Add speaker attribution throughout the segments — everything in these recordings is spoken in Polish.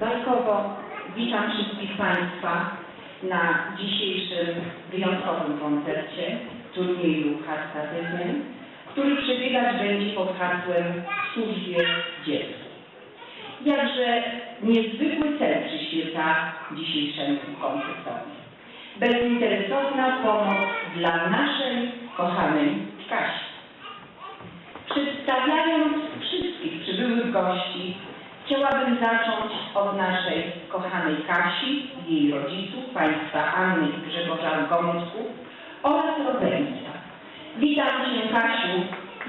Speaker 1: bajkowo. Witam wszystkich Państwa na dzisiejszym wyjątkowym koncercie turnieju charytatywnym, który przebiegać będzie pod hasłem w służbie dziecku. Jakże niezwykły cel przyświeca dzisiejszemu koncertowi. Bezinteresowna pomoc dla naszej kochanej Kasi. Przedstawiając wszystkich przybyłych gości, chciałabym zacząć od naszej kochanej Kasi, jej rodziców, państwa Anny i Grzegorza Gąsków oraz rodzeństwa. Witam Cię Kasiu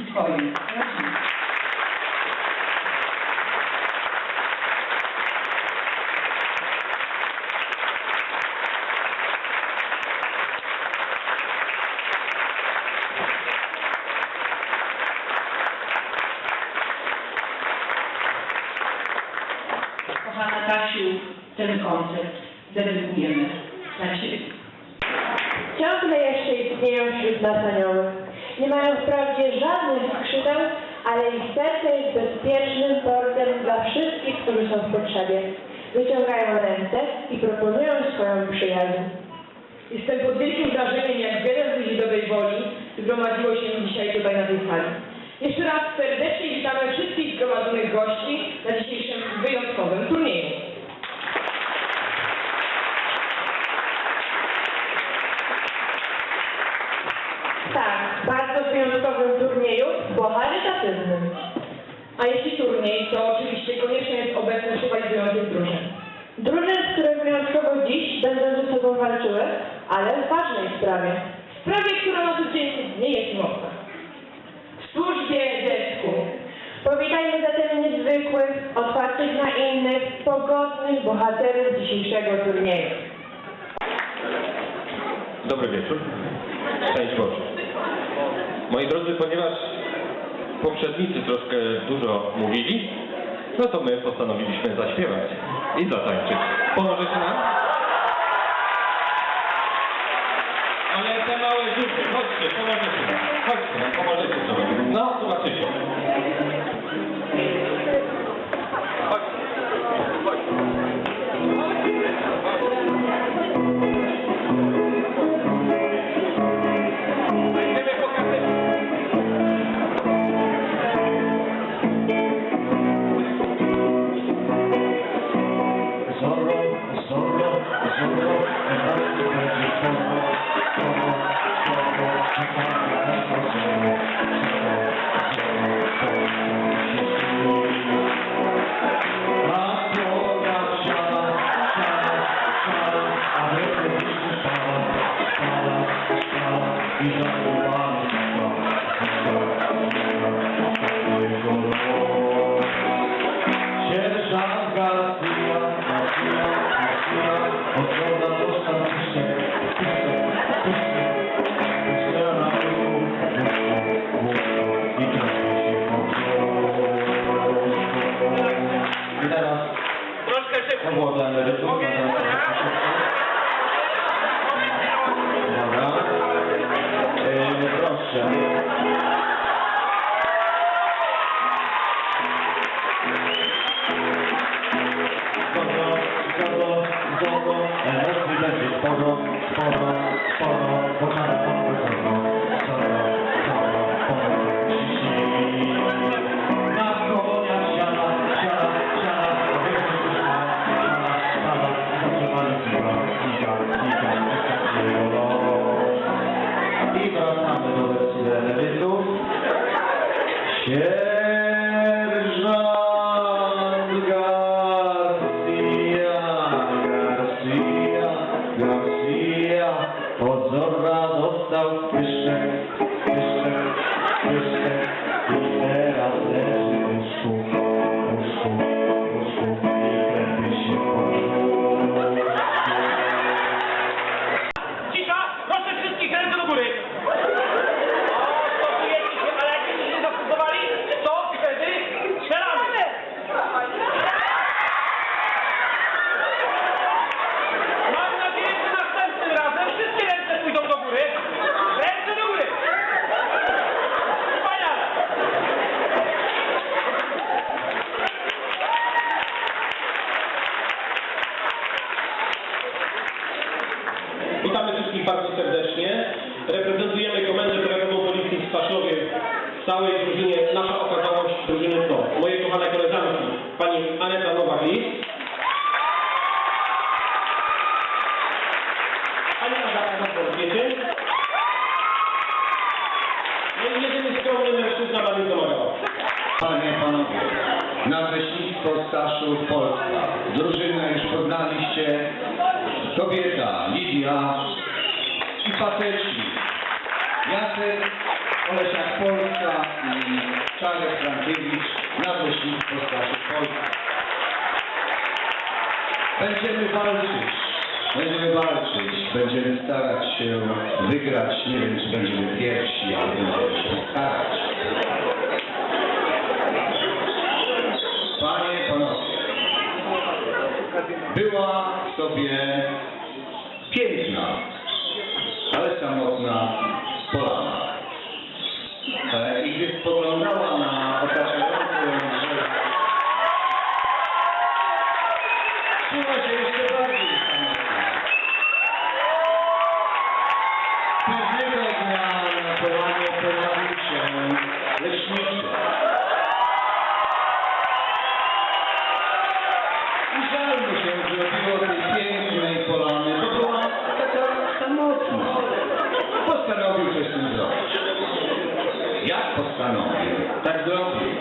Speaker 1: i Twoim rodzinie. Kochana Kasiu, ten koncert dedykujemy dla Ciebie.
Speaker 2: Ciągle jeszcze istnieją wśród nas anioły. Nie mają wprawdzie żadnych skrzydeł, ale ich serce jest bezpiecznym portem dla wszystkich, którzy są w potrzebie. Wyciągają ręce i proponują swoją przyjaźń.
Speaker 3: Jestem pod wielkim wrażeniem, jak wiele ludzi dobrej woli zgromadziło się dzisiaj tutaj na tej sali. Jeszcze raz serdecznie witamy wszystkich zgromadzonych gości na dzisiejszym wyjątkowym turnieju.
Speaker 2: Tak, bardzo wyjątkowym turnieju, bo charytatywnym.
Speaker 3: A jeśli turniej, to oczywiście koniecznie jest obecność rywalizujących drużyn.
Speaker 2: Drużyny, które wyjątkowo dziś będą ze sobą walczyły, ale w ważnej sprawie.
Speaker 3: W sprawie, która na co dzień nie jest mocna. W służbie dziecku.
Speaker 2: Powitajmy zatem niezwykłych, otwartych na innych, pogodnych bohaterów dzisiejszego turnieju.
Speaker 4: Dobry wieczór. Szczęść Boże. Moi drodzy, ponieważ poprzednicy troszkę dużo mówili, no to my postanowiliśmy zaśpiewać i zatańczyć. Pomożecie nam? Ale te małe dzieci, chodźcie, pomożecie nam. Chodźcie, nam pomożecie sobie. No, zobaczycie.
Speaker 5: Thank you. Sporo, sporo, bo czas pan sporo, sporo, sporo, sporo, ciśnij. Na konia siada, siada, siada, siada, siada, zatrzymali chyba, kika, kika, kika, I wracamy do wersji emerytów. Sierżant
Speaker 6: You sir. wszystkich bardzo serdecznie. Reprezentujemy Komendę Krajową Policji w Staszowie w
Speaker 7: całej drużynie Nasza Okazałość drużyny to moje kochane koleżanki, pani Aneta nowak pani Agata Zaborkiecie, no i jedyny skromny mężczyzna Mariusz Domagała.
Speaker 8: Panie, panowie, nadleśnictwo Staszów Polska. Drużynę już poznaliście. Kobieta Lidia i faceci Jacek, Olesiak Polska i Czarek Frankiewicz. Nadleśnictwo Staszów Polska. Będziemy walczyć. Będziemy walczyć. Będziemy starać się wygrać. Nie wiem, czy będziemy pierwsi, ale będziemy się starać. Panie, panowie, była sobie piękna, się jeszcze bardziej. Pewnego dnia na polanie pojawił się leśniczy. I żal mu się zrobiło tej pięknej polany, bo była taka samotna. Postanowił coś z tym zrobić. Jak postanowił, tak zrobił.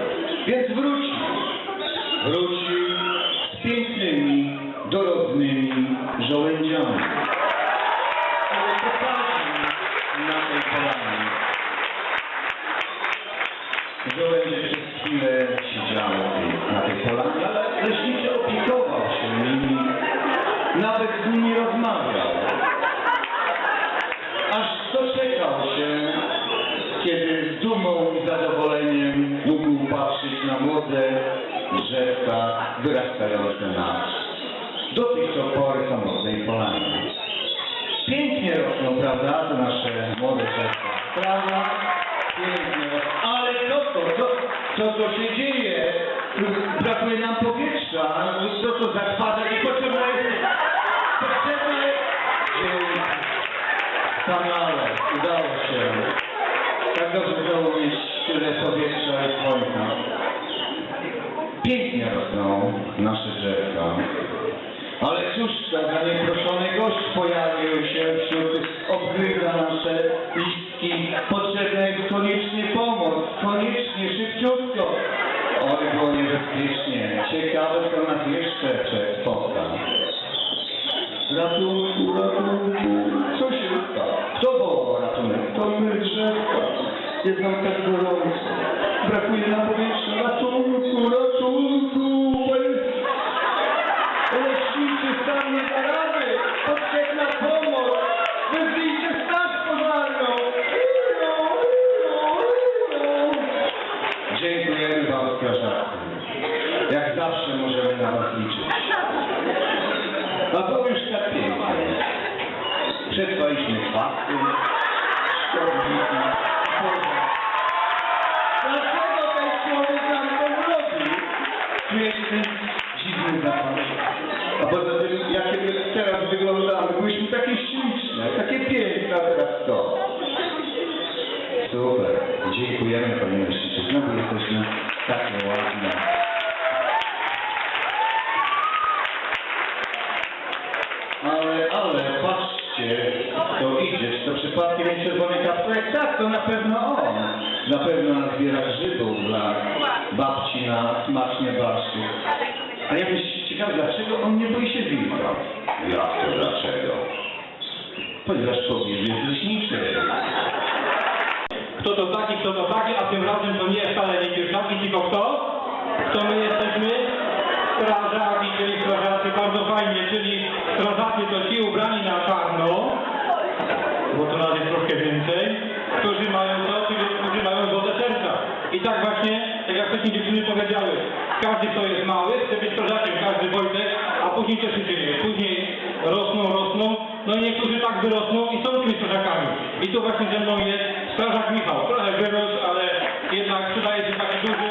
Speaker 8: Przez chwilę siedziały tej- na tej polanie, ale opiekował się nimi, nawet z nimi rozmawiał. Aż doczekał się, kiedy z dumą i zadowoleniem mógł patrzeć na młode drzewka wyrastające na do tej pory samotnej polanie. Pięknie rosną, prawda, te nasze młode drzewka. Prawda? Pięknie rosną. Ale co to, co, co to się dzieje? Brakuje nam powietrza. Co to zakłada i potrzebna jest... Potrzebna jest... Wspaniale. Udało się. Tak dobrze było mieć tyle powietrza i słońca. Pięknie rosną nasze drzewka. Ale cóż to za nieproszony gość pojawił się wśród tych, obgryza nasze Ciekawe, kto nas jeszcze spotka. Ratunku, ratunku. Co się stało? Kto wołał ratunek? To my drzewka. Jest nam tak gorąco. Brakuje nam powietrza. Przetrwaliśmy szkodniki, pożar. Dlaczego ten człowiek nam to robi? Czujecie ten dziwny zapach? A poza tym, jakie my teraz wyglądamy, byliśmy takie śliczne, takie piękne, a teraz to. Super, dziękujemy Panie Leśniczy, znowu jesteśmy takie ładne. Nie czerwony kapturek? Tak, to na pewno on. Na pewno zbiera grzybów dla babci na smacznie barszczu. Ale ja byś ciekaw, dlaczego on nie boi się wilka? Jak to dlaczego? Ponieważ pobliżu jest leśniczy.
Speaker 7: Kto to taki, kto to taki, a tym razem to nie wcale nie pieszaki, tylko kto? Kto my Tak jak wcześniej dziewczyny powiedziały, każdy kto jest mały chce być strażakiem, każdy Wojtek, a później też się dzieje. Później rosną, rosną, no i niektórzy tak wyrosną i są tymi strażakami. I tu właśnie ze mną jest strażak Michał, trochę wyrósł, ale jednak przydaje się taki duży,